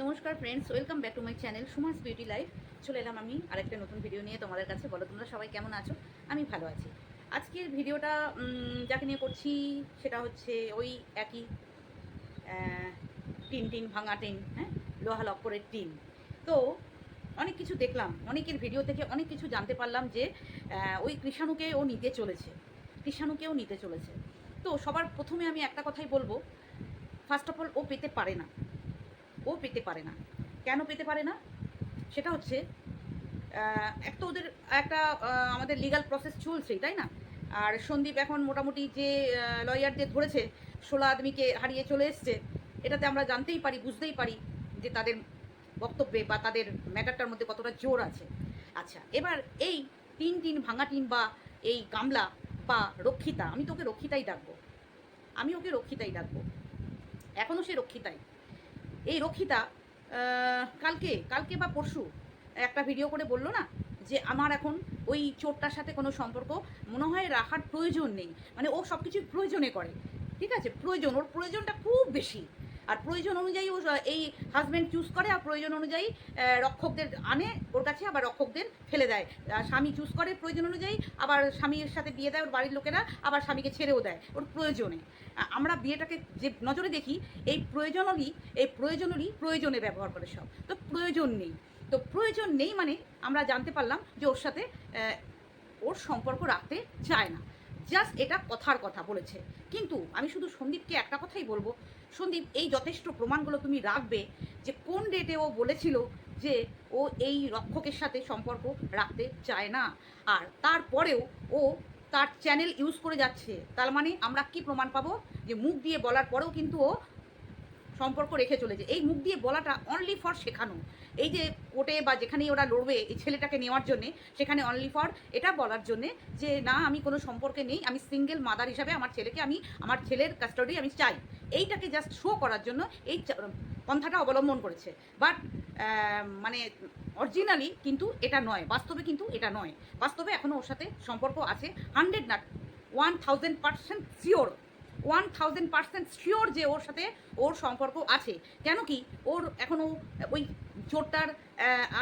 নমস্কার friends welcome back to my channel Sumas beauty life চলে এলাম আমি আরেকটা নতুন ভিডিও নিয়ে তোমাদের কাছে। বলো, তোমরা সবাই কেমন আছো? আমি ভালো আছি। আজকের ভিডিওটা যাকে নিয়ে করছি, সেটা হচ্ছে ওই একই টিন টিন ভাঙা টিন হ্যাঁ? লোহা লক্করের টিন। তো, অনেক কিছু দেখলাম, অনেকের ভিডিও থেকে অনেক কিছু জানতে পারলাম যে ওই কৃষাণুকে ও নিতে চলেছে। কৃষাণুকেও নিতে চলেছে। তো, সবার প্রথমে আমি একটা কথাই বলব ফার্স্ট অফ অল ও পেতে পারে না। ও পেতে পারে না। কেন পেতে পারে না? সেটা হচ্ছে এক তো ওদের একটা আমাদের লিগাল প্রসেস চলছেই, তাই না? আর সন্দীপ এখন মোটামুটি যে লয়ারদের ধরেছে, ষোলো আদমিকে হারিয়ে চলে এসছে, এটাতে আমরা জানতেই পারি, বুঝতেই পারি যে তাদের বক্তব্যে বা তাদের ম্যাটারটার মধ্যে কতটা জোর আছে। আচ্ছা এবার এই টিন টিন ভাঙা টিন বা এই গামলা বা রক্ষিতা, আমি তোকে রক্ষিতাই ডাকবো। আমি ওকে রক্ষিতাই ডাকবো। এখনও সে রক্ষিতাই। এই রক্ষিতা কালকে কালকে বা পরশু একটা ভিডিও করে বলল না যে আমার এখন ওই চোরটার সাথে কোনো সম্পর্ক, মনে হয় রাখার প্রয়োজন নেই। মানে ও সব কিছু প্রয়োজনে করে। ঠিক আছে? প্রয়োজন। ওর প্রয়োজনটা খুব বেশি। আর প্রয়োজন অনুযায়ী ও এই হাজব্যান্ড চুজ করে আর প্রয়োজন অনুযায়ী রক্ষকদের আনে ওর কাছে, আবার রক্ষকদের ফেলে দেয়। স্বামী চুজ করে প্রয়োজন অনুযায়ী, আবার স্বামীর সাথে বিয়ে দেয়, ওর বাড়ির লোকেরা আবার স্বামীকে ছেড়েও দেয়, ওর প্রয়োজনে। আমরা বিয়েটাকে যে নজরে দেখি, এই প্রয়োজনেরই এই প্রয়োজনেরই প্রয়োজনে ব্যবহার করে সব। তো প্রয়োজন নেই। তো প্রয়োজন নেই মানে আমরা জানতে পারলাম যে ওর সাথে ওর সম্পর্ক রাখতে চায় না। জাস্ট এটা কথার কথা বলেছে। কিন্তু আমি শুধু সন্দীপকে একটা কথাই বলব সন্দীপ, এই যথেষ্ট প্রমাণগুলো তুমি রাখবে যে কোন ডেটে ও বলেছিল যে ও এই রক্ষকের সাথে সম্পর্ক রাখতে চায় না। আর তারপরেও ও তার চ্যানেল ইউজ করে যাচ্ছে। তার মানে আমরা কি প্রমাণ পাবো? যে মুখ দিয়ে বলার পরেও কিন্তু ও সম্পর্ক রেখে চলেছে। এই মুখ দিয়ে বলাটা অনলি ফর শেখানো। এই যে কোর্টে বা যেখানেই ওরা লড়বে এই ছেলেটাকে নেওয়ার জন্যে, সেখানে অনলি ফর এটা বলার জন্যে যে, না, আমি কোনো সম্পর্কে নেই, আমি সিঙ্গেল মাদার হিসাবে আমার ছেলেকে আমি, আমার ছেলের কাস্টাডি আমি চাই। এইটাকে জাস্ট শো করার জন্য এই পন্থাটা অবলম্বন করেছে। বাট মানে অরিজিনালি কিন্তু এটা নয়, বাস্তবে কিন্তু এটা নয়। বাস্তবে এখনও ওর সাথে সম্পর্ক আছে। হান্ড্রেড না one thousand percent sure one thousand percent sure যে ওর সাথে ওর সম্পর্ক আছে। কেন কি ওর এখনও ওই চোরটার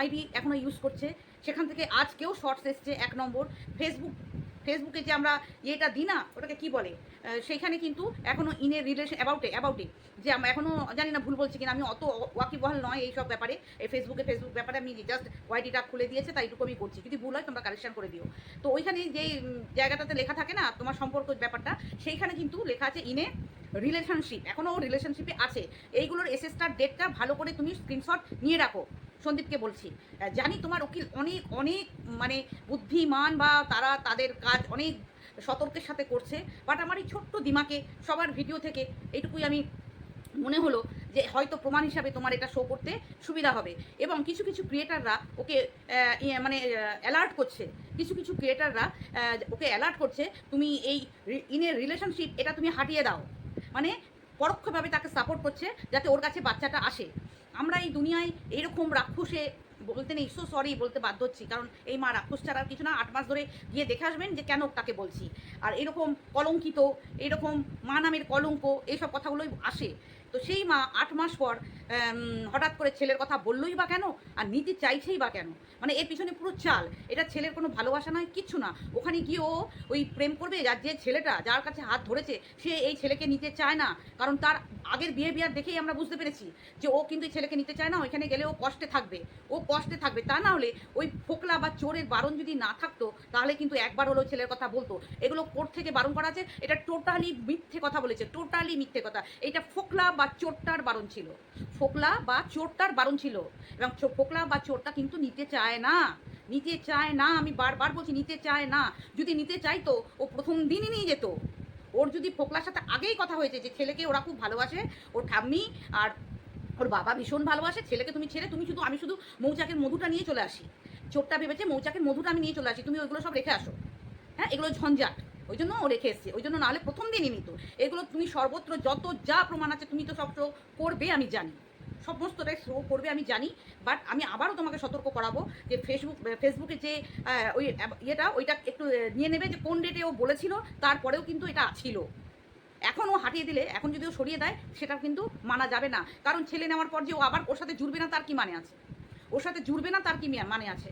আইডি এখনও ইউজ করছে। সেখান থেকে আজকেও শর্টস এসছে এক নম্বর। ফেসবুক ফেসবুকে যে আমরা ইয়েটা দিই না, ওটাকে কি বলে? সেইখানে কিন্তু এখনও ইনের রিলেশন অ্যাবাউটে অ্যাবাউটে যে আমরা এখনও জানি না ভুল বলছি কিনা, আমি অত ওয়াকিবহাল নয় এই সব ব্যাপারে। এই ফেসবুকে ফেসবুক ব্যাপারে আমি জাস্ট ওয়াইটিটা খুলে দিয়েছে, তাই এটুকু আমি করছি। যদি ভুল হয় তোমরা কারেকশন করে দিও। তো ওইখানে যেই জায়গাটাতে লেখা থাকে না, তোমার সম্পর্ক ব্যাপারটা, সেইখানে কিন্তু লেখা আছে ইনে রিলেশনশিপ এখনও রিলেশনশিপে আছে। এইগুলোর এসএসটার ডেটটা ভালো করে তুমি স্ক্রিনশট নিয়ে রাখো, সন্দীপকে বলছি। জানি তোমার উকিল অনেক অনেক মানে বুদ্ধিমান বা তারা তাদের কাজ অনেক সতর্কের সাথে করছে। বাট আমার এই ছোট্ট দিমাকে সবার ভিডিও থেকে এইটুকুই আমি মনে হলো যে হয়তো প্রমাণ হিসাবে তোমার এটা শো করতে সুবিধা হবে। এবং কিছু কিছু ক্রিয়েটাররা ওকে ইয়ে মানে অ্যালার্ট করছে। কিছু কিছু ক্রিয়েটাররা ওকে অ্যালার্ট করছে, তুমি এই ইনের রিলেশনশিপ এটা তুমি হাটিয়ে দাও। মানে পরোক্ষভাবে তাকে সাপোর্ট করছে যাতে ওর কাছে বাচ্চাটা আসে। আমরা এই দুনিয়ায় এরকম রাক্ষসে বলতে নেই সো সরি বলতে বাধ্য হচ্ছি, কারণ এই মা রাক্ষস ছাড়া কিছু না, আট মাস ধরে গিয়ে দেখে আসবেন যে কেন তাকে বলছি। আর এরকম কলঙ্কিত, এরকম মা নামের কলঙ্ক, এইসব কথাগুলোই আসে। তো সেই মা আট মাস পর হঠাৎ করে ছেলের কথা বললোই বা কেন? আর নিতে চাইছেই বা কেন? মানে এর পিছনে পুরো চাল। এটা ছেলের কোনো ভালোবাসা নয়, কিচ্ছু না। ওখানে গিয়ে ও ওই প্রেম করবে যার যে ছেলেটা যার কাছে হাত ধরেছে, সে এই ছেলেকে নিতে চায় না। কারণ তার আগের বিয়ে বিয়ার দেখেই আমরা বুঝতে পেরেছি যে ও কিন্তু এই ছেলেকে নিতে চায় না। ওইখানে গেলে ও কষ্টে থাকবে। ও কষ্টে থাকবে। তা না হলে ওই ফোকলা বা চোরের বারণ যদি না থাকতো, তাহলে কিন্তু একবার হলো ছেলের কথা বলতো। এগুলো কোর্ট থেকে বারণ করা আছে। এটা টোটালি মিথ্যে কথা বলেছে। টোটালি মিথ্যে কথা। এটা ফোকলা বা চোরটার বারণ ছিল। ফোকলা বা চোরটার বারণ ছিল। এবং ফোকলা বা চোরটা কিন্তু নিতে চায় না। নিতে চায় না, আমি বারবার বলছি নিতে চায় না। যদি নিতে চাইতো, ও প্রথম দিনই নিয়ে যেত। ওর যদি ফোকলার সাথে আগেই কথা হয়েছে যে ছেলেকে ওরা খুব ভালোবাসে, ওর ঠাম্মি আর ওর বাবা ভীষণ ভালোবাসে, ছেলেকে তুমি ছেড়ে, তুমি শুধু, আমি শুধু মৌচাকের মধুটা নিয়ে চলে আসি। চোরটা ভেবেছে মৌচাকের মধুটা আমি নিয়ে চলে আসি, তুমি ওইগুলো সব রেখে আসো। হ্যাঁ এগুলো ঝঞ্ঝাট। ওই জন্য ও রেখে এসছে। ওই জন্য নাহলে প্রথম দিনই নিত। এগুলো তুমি সর্বত্র যত যা প্রমাণ আছে, তুমি তো সব করবে, আমি জানি। সমস্তটাই শো করবে, আমি জানি। বাট আমি আবারও তোমাকে সতর্ক করাবো যে ফেসবুক ফেসবুকে যে ওই ইয়েটা, ওইটা একটু নিয়ে নেবে যে কোন ডেটে ও বলেছিল, তারপরেও কিন্তু এটা ছিল। এখন ও হাঁটিয়ে দিলে, এখন যদি ও সরিয়ে দেয়, সেটা কিন্তু মানা যাবে না। কারণ ছেলে নেওয়ার পর যে ও আবার ওর সাথে জুড়বে না, তার কি মানে আছে? ওর সাথে জুড়বে না, তার কি মানে আছে?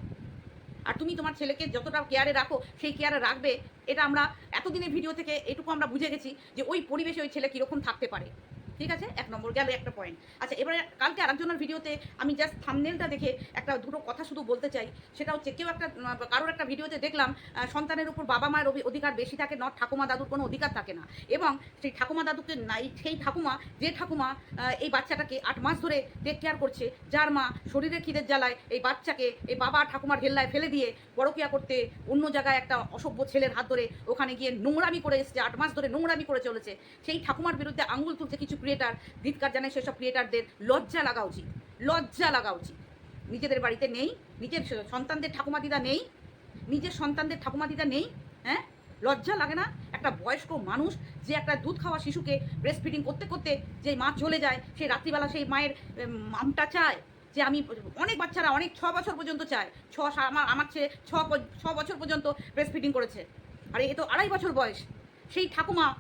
আর তুমি তোমার ছেলেকে যতটা কেয়ারে রাখো, সেই কেয়ারে রাখবে, এটা আমরা এতদিনের ভিডিও থেকে এটুকু আমরা বুঝে গেছি যে ওই পরিবেশে ওই ছেলে কীরকম থাকতে পারে। ঠিক আছে? এক নম্বর গেল একটা পয়েন্ট আচ্ছা এবারে কালকে আরেকজনের ভিডিওতে আমি জাস্ট থামনেলটা দেখে একটা দুটো কথা শুধু বলতে চাই। সেটা হচ্ছে কেউ একটা কারোর একটা ভিডিওতে দেখলাম সন্তানের উপর বাবা মায়ের অধিকার বেশি থাকে নট ঠাকুমা দাদুর কোনো অধিকার থাকে না। এবং সেই ঠাকুমা দাদুকে নাই, সেই ঠাকুমা, যে ঠাকুমা এই বাচ্চাটাকে আট মাস ধরে টেক কেয়ার করছে, যার মা শরীরে খিদের জ্বালায় এই বাচ্চাকে এই বাবা ঠাকুমার হেল্লায় ফেলে দিয়ে পরকিয়া করতে অন্য জায়গায় একটা অসভ্য ছেলের হাত ধরে ওখানে গিয়ে নোংরামি করে এসছে, আট মাস ধরে নোংরামি করে চলেছে। সেই ঠাকুমার বিরুদ্ধে আঙুল তুলছে কিছু ক্রিয়েটার ধিৎকার জানায় সেসব ক্রিয়েটারদের লজ্জা লাগা উচিত, লজ্জা লাগা উচিত। নিজেদের বাড়িতে নেই, নিজের সন্তানদের ঠাকুমা দিদা নেই, নিজের সন্তানদের ঠাকুমা দিদা নেই হ্যাঁ? লজ্জা লাগে না? একটা বয়স্ক মানুষ যে একটা দুধ খাওয়া শিশুকে ব্রেস্ট ফিডিং করতে করতে যে মা চলে যায় সেই রাত্রিবেলা সেই মায়ের মামটা চায়, যে আমি অনেক বাচ্চারা অনেক ছ বছর পর্যন্ত চায়, ছ সা- আমার আমার ছেলে ছ ছ বছর পর্যন্ত ব্রেস্ট ফিডিং করেছে। আর, এ তো আড়াই বছর বয়স। সেই ঠাকুমা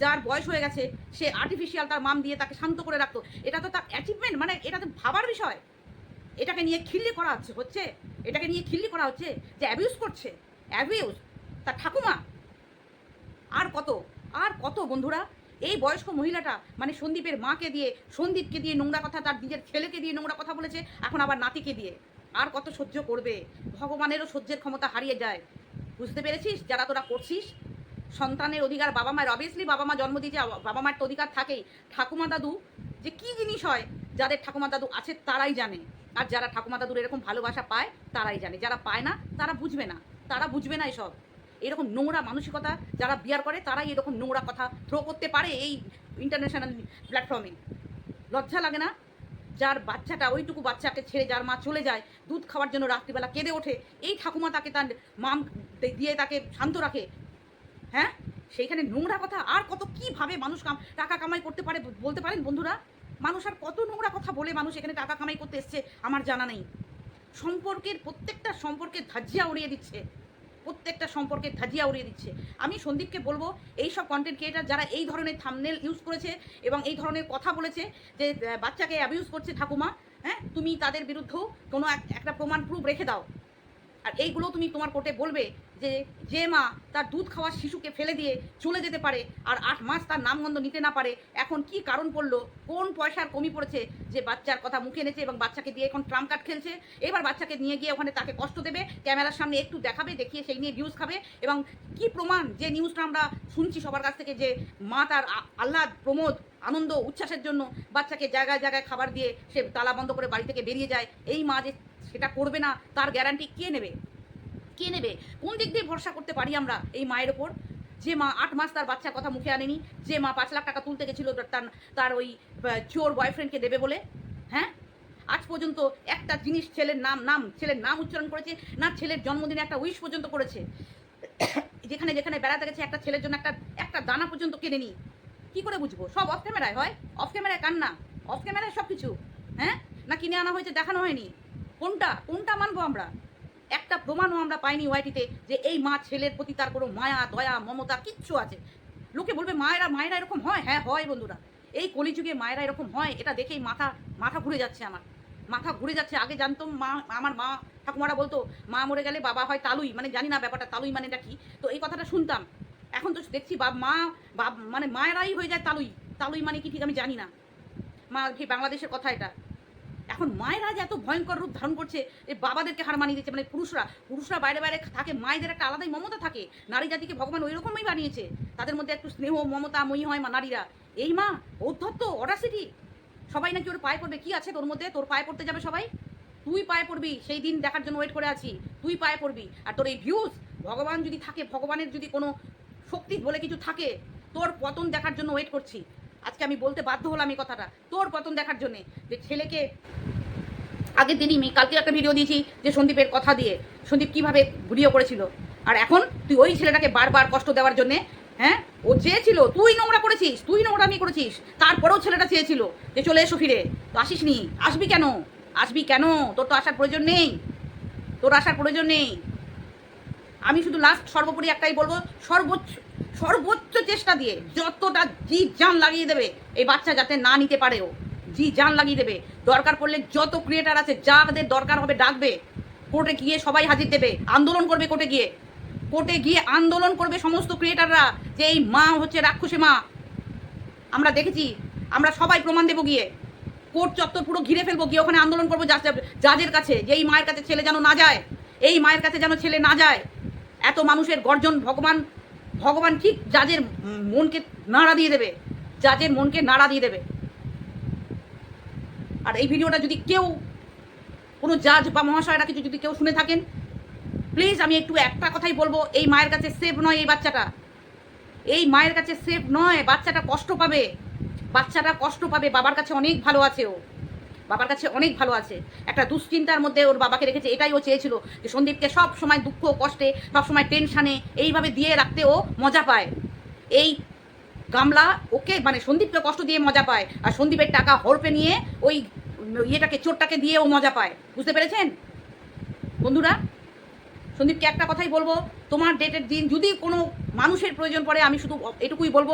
যার বয়স হয়ে গেছে, সে আর্টিফিশিয়াল তার মাম দিয়ে তাকে শান্ত করে রাখতো। এটা তো তার অ্যাচিভমেন্ট মানে এটা তো ভাবার বিষয়। এটাকে নিয়ে খিল্লি করা হচ্ছে হচ্ছে? এটাকে নিয়ে খিল্লি করা হচ্ছে যে অ্যাবিউজ করছে। অ্যাবিউজ তার ঠাকুমা? আর কত? আর কত বন্ধুরা? এই বয়স্ক মহিলাটা মানে সন্দীপের মাকে দিয়ে, সন্দীপকে দিয়ে নোংরা কথা, তার নিজের ছেলেকে দিয়ে নোংরা কথা বলেছে, এখন আবার নাতিকে দিয়ে। আর কত সহ্য করবে? ভগবানেরও সহ্যের ক্ষমতা হারিয়ে যায়। বুঝতে পেরেছিস? যারা তোরা করছিস সন্তানের অধিকার, বাবা মায়ের অবভিয়াসলি বাবা মা জন্ম দিয়েছে, বাবা মায়ের তো অধিকার থাকেই। ঠাকুমা দাদু, যে কি জিনিস হয়, যাদের ঠাকুমা দাদু আছে তারাই জানে। আর যারা ঠাকুমা দাদুর এরকম ভালোবাসা পায়, তারাই জানে। যারা পায় না, তারা বুঝবে না। তারা বুঝবে না এসব। এরকম নোংরা মানসিকতা যারা বিয়ার করে, তারাই এরকম নোংরা কথা থ্রো করতে পারে এই ইন্টারন্যাশনাল প্ল্যাটফর্মে লজ্জা লাগে না? যার বাচ্চাটা, ওইটুকু বাচ্চাকে ছেড়ে যার মা চলে যায়, দুধ খাওয়ার জন্য রাত্রিবেলা কেঁদে ওঠে, এই ঠাকুমা তাকে তার মাম দিয়ে তাকে শান্ত রাখে। হ্যাঁ? সেইখানে নোংরা কথা আর কত কীভাবে মানুষ টাকা কামাই করতে পারে বলতে পারেন বন্ধুরা? মানুষ আর কত নোংরা কথা বলে মানুষ এখানে টাকা কামাই করতে এসছে আমার জানা নেই। সম্পর্কের প্রত্যেকটা সম্পর্কের ধাজিয়া উড়িয়ে দিচ্ছে। প্রত্যেকটা সম্পর্কের ধাজিয়া উড়িয়ে দিচ্ছে। আমি সন্দীপকে বলব, এই সব কন্টেন্ট ক্রিয়েটার যারা এই ধরনের থামনেল ইউজ করেছে এবং এই ধরনের কথা বলেছে যে বাচ্চাকে অ্যাবিউজ করছে ঠাকুমা হ্যাঁ? তুমি তাদের বিরুদ্ধেও কোনো এক- একটা প্রমাণ প্রুফ রেখে দাও। আর এইগুলো তুমি তোমার কোর্টে বলবে যে যে মা তার দুধ খাওয়া শিশুকে ফেলে দিয়ে চলে যেতে পারে আর আট মাস তার নামগন্ধ নিতে না পারে, এখন কি কারণ পড়ল? কোন পয়সার কমি পড়েছে? যে বাচ্চার কথা মুখে এনেছে এবং বাচ্চাকে দিয়ে এখন ট্রাম কার্ড খেলছে, এবার বাচ্চাকে নিয়ে গিয়ে ওখানে তাকে কষ্ট দেবে, ক্যামেরার সামনে একটু দেখাবে, দেখিয়ে সেই নিয়ে ভিউজ খাবে এবং কি প্রমাণ? যে নিউজটা আমরা শুনছি সবার কাছ থেকে যে মা তার আহ্লাদ, প্রমোদ, আনন্দ, উচ্ছ্বাসের জন্য বাচ্চাকে জায়গায় জায়গায় খাবার দিয়ে সে তালা বন্ধ করে বাড়ি থেকে বেরিয়ে যায়। এই মা যে সেটা করবে না, তার গ্যারান্টি কে নেবে? কে নেবে? কোন দিক দিয়ে ভরসা করতে পারি আমরা এই মায়ের ওপর? যে মা আট মাস তার বাচ্চার কথা মুখে আনেনি, যে মা পাঁচ লাখ টাকা তুলতে গেছিল তার তার ওই চোর বয়ফ্রেন্ডকে দেবে বলে হ্যাঁ? আজ পর্যন্ত একটা জিনিস ছেলের নাম নাম ছেলের নাম উচ্চারণ করেছে, না ছেলের জন্মদিনে একটা উইশ পর্যন্ত করেছে। যেখানে যেখানে বেড়াতে গেছে একটা ছেলের জন্য একটা একটা দানা পর্যন্ত কেনেনি। কি করে বুঝব? সব অফ ক্যামেরায় হয়। অফ ক্যামেরায় কান্না অফ ক্যামেরায় সব কিছু হ্যাঁ? না কিনে আনা হয়েছে, দেখানো হয়নি। কোনটা? কোনটা মানবো আমরা? একটা প্রমাণও আমরা পাইনি ওয়াইটিতে যে এই মা ছেলের প্রতি তার কোনো মায়া, দয়া, মমতা কিচ্ছু আছে। লোকে বলবে, মায়েরা মায়েরা এরকম হয়? হ্যাঁ হয় বন্ধুরা। এই কলিযুগে মায়েরা এরকম হয়, এটা দেখেই মাথা মাথা ঘুরে যাচ্ছে আমার। মাথা ঘুরে যাচ্ছে। আগে জানতাম মা, আমার মা ঠাকুমারা বলতো, মা মরে গেলে বাবা হয় তালুই। মানে জানি না ব্যাপারটা, তালুই মানে এটা কি? তো এই কথাটা শুনতাম। এখন তো দেখছি বাপ মা বাপ মানে মায়েরাই হয়ে যায় তালুই। তালুই মানে কি ঠিক আমি জানি না। মা বাংলাদেশের কথা এটা? এখন মায়েরা যে এত ভয়ঙ্কর রূপ ধারণ করছে এই বাবাদেরকে হার মানিয়ে দিচ্ছে। মানে পুরুষরা পুরুষরা বাইরে বাইরে থাকে, মায়েদের একটা আলাদাই মমতা থাকে। নারী জাতিকে ভগবান ওই রকমই বানিয়েছে। তাদের মধ্যে একটু স্নেহ, মমতা, মই হয় মা, নারীরা। এই মা ঔদ্ধত্য অডাসিটি। সবাই নাকি ওর পায়ে পড়বে। কি আছে তোর মধ্যে? তোর পায়ে পড়তে যাবে সবাই? তুই পায়ে পড়বি, সেই দিন দেখার জন্য ওয়েট করে আছি। তুই পায়ে পড়বি। আর তোর এই ভিউজ ভগবান যদি থাকে, ভগবানের যদি কোনো শক্তি বলে কিছু থাকে, তোর পতন দেখার জন্য ওয়েট করছি। আজকে আমি বলতে বাধ্য হলাম এই কথাটা, তোর পতন দেখার জন্যে, যে ছেলেকে আগের দিনই আমি কালকে একটা ভিডিও দিয়েছি যে সন্দীপের কথা দিয়ে, সন্দীপ কীভাবে ভিডিও করেছিল। আর এখন তুই ওই ছেলেটাকে বারবার কষ্ট দেওয়ার জন্যে হ্যাঁ ও চেয়েছিল, তুই নোংরা করেছিস, তুই নোংরা নোংরামি করেছিস, তারপরেও ছেলেটা চেয়েছিল যে চলে এসো ফিরে। তো আসিস নি আসবি কেন? আসবি কেন? তোর তো আসার প্রয়োজন নেই। তোর আসার প্রয়োজন নেই। আমি শুধু লাস্ট সর্বোপরি একটাই বলব, সর্বোচ্চ সর্বোচ্চ চেষ্টা দিয়ে যতটা জি জান লাগিয়ে দেবে, এই বাচ্চা যাতে না নিতে পারে ও জি জান লাগিয়ে দেবে। দরকার পড়লে যত ক্রিয়েটার আছে যাদের দরকার হবে ডাকবে। কোর্টে গিয়ে সবাই হাজির দেবে, আন্দোলন করবে কোর্টে গিয়ে। কোর্টে গিয়ে আন্দোলন করবে সমস্ত ক্রিয়েটাররা যে এই মা হচ্ছে রাক্ষসী মা। আমরা দেখেছি, আমরা সবাই প্রমাণ দেবো গিয়ে। কোর্ট চত্বর পুরো ঘিরে ফেলব গিয়ে, ওখানে আন্দোলন করব জাজের কাছে যে এই মায়ের কাছে ছেলে যেন না যায়, এই মায়ের কাছে যেন ছেলে না যায়। এত মানুষের গর্জন ভগবান ভগবান ঠিক উম, মনকে নাড়া দিয়ে দেবে জাজের মনকে নাড়া দিয়ে দেবে। আর এই ভিডিওটা যদি কেউ কোনো জাজ বা মহাশয়রা কিছু যদি কেউ শুনে থাকেন প্লিজ আমি একটু একটা কথাই বলব এই মায়ের কাছে সেফ নয় এই বাচ্চাটা। এই মায়ের কাছে সেফ নয় বাচ্চাটা কষ্ট পাবে। বাচ্চাটা কষ্ট পাবে বাবার কাছে অনেক ভালো আছে ও। বাবার কাছে অনেক ভালো আছে। একটা দুশ্চিন্তার মধ্যে ওর বাবাকে রেখেছে, এটাই ও চেয়েছিল যে সন্দীপকে সব সময় দুঃখ, কষ্টে, সব সময় টেনশানে এইভাবে দিয়ে রাখতে ও মজা পায়। এই গামলা ওকে মানে সন্দীপকে কষ্ট দিয়ে মজা পায় আর সন্দীপের টাকা হরপে নিয়ে ওই ইয়েটাকে, চোরটাকে দিয়ে ও মজা পায়। বুঝতে পেরেছেন? বন্ধুরা, সন্দীপকে একটা কথাই বলব, তোমার ডেটের দিন যদি কোনো মানুষের প্রয়োজন পড়ে, আমি শুধু এটুকুই বলব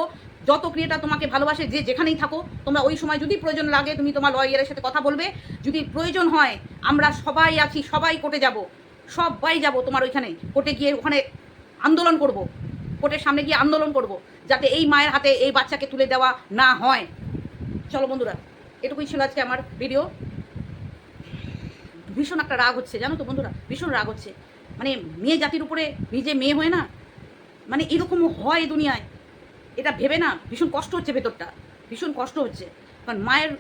যত ক্রিয়েটার তোমাকে ভালোবাসে, যে যেখানেই থাকো, তোমরা ওই সময় যদি প্রয়োজন লাগে, তুমি তোমার লয়ারের সাথে কথা বলবে। যদি প্রয়োজন হয়, আমরা সবাই আছি, সবাই কোর্টে যাব, সবাই যাব তোমার ওইখানে। কোর্টে গিয়ে ওখানে আন্দোলন করব, কোর্টের সামনে গিয়ে আন্দোলন করব, যাতে এই মায়ের হাতে এই বাচ্চাকে তুলে দেওয়া না হয়। চলো বন্ধুরা, এটুকুই ছিল আজকে আমার ভিডিও ভীষণ একটা রাগ হচ্ছে, জানো তো বন্ধুরা? ভীষণ রাগ হচ্ছে। মানে মেয়ে জাতির উপরে, নিজে মেয়ে হয় না মানে এরকম হয় দুনিয়ায়। এটা ভেবে না, ভীষণ কষ্ট হচ্ছে ভেতরটা, ভীষণ কষ্ট হচ্ছে। কারণ মায়ের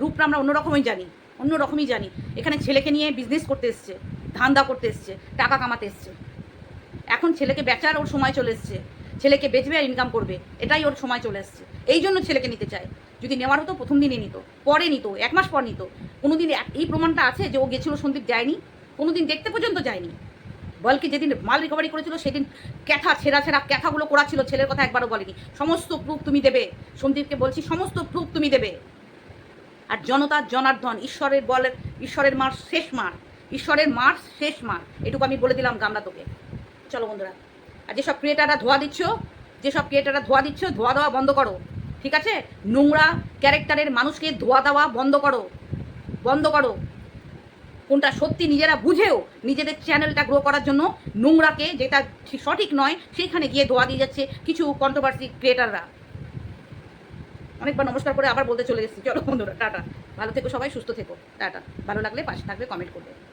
রূপটা আমরা অন্যরকমই জানি, অন্য রকমই জানি। এখানে ছেলেকে নিয়ে বিজনেস করতে এসছে, ধান্দা করতে এসছে, টাকা কামাতে এসছে। এখন ছেলেকে বেচার ওর সময় চলে এসছে, ছেলেকে বেচবে আর ইনকাম করবে, এটাই ওর সময় চলে এসছে। এই জন্য ছেলেকে নিতে চায়। যদি নেওয়ার হতো প্রথম দিনই নিত, পরে নিত, এক মাস পর নিত। কোনো দিন এই প্রমাণটা আছে যে ও গেছিল সন্দীপ যায়নি কোনো দিন দেখতে পর্যন্ত যায়নি। বলকে যেদিন মাল রিকভারি করেছিল, সেদিন ক্যাথা, ছেঁড়া ছেঁড়া ক্যাথাগুলো করা ছিল ছেলের কথা একবারও বলেনি। সমস্ত প্রুফ তুমি দেবে। সন্দীপকে বলছি, সমস্ত প্রুফ তুমি দেবে। আর জনতার জনার্দন, ঈশ্বরের বলের ঈশ্বরের মার শেষ মার, ঈশ্বরের মার শেষ মার, এটুকু আমি বলে দিলাম গামলা তোকে। চলো বন্ধুরা, আর যেসব ক্রিয়েটাররা ধোয়া দিচ্ছ, যেসব ক্রিয়েটাররা ধোয়া দিচ্ছ, ধোয়া দেওয়া বন্ধ করো। ঠিক আছে? নোংরা ক্যারেক্টারের মানুষকে ধোয়া দেওয়া বন্ধ করো। বন্ধ করো। কোনটা সত্যি নিজেরা বুঝেও নিজেদের চ্যানেলটা গ্রো করার জন্য নোংরাকে যেটা ঠিক- সঠিক নয়, সেইখানে গিয়ে ধোয়া দিয়ে যাচ্ছে কিছু কন্ট্রোভার্সি ক্রিয়েটাররা অনেকবার নমস্কার করে আবার বলতে চলে এসেছি। চলো বন্ধুরা, টাটা। ভালো থেকো সবাই, সুস্থ থেকো। টাটা। ভালো লাগলে পাশে থাকবে কমেন্ট করবে।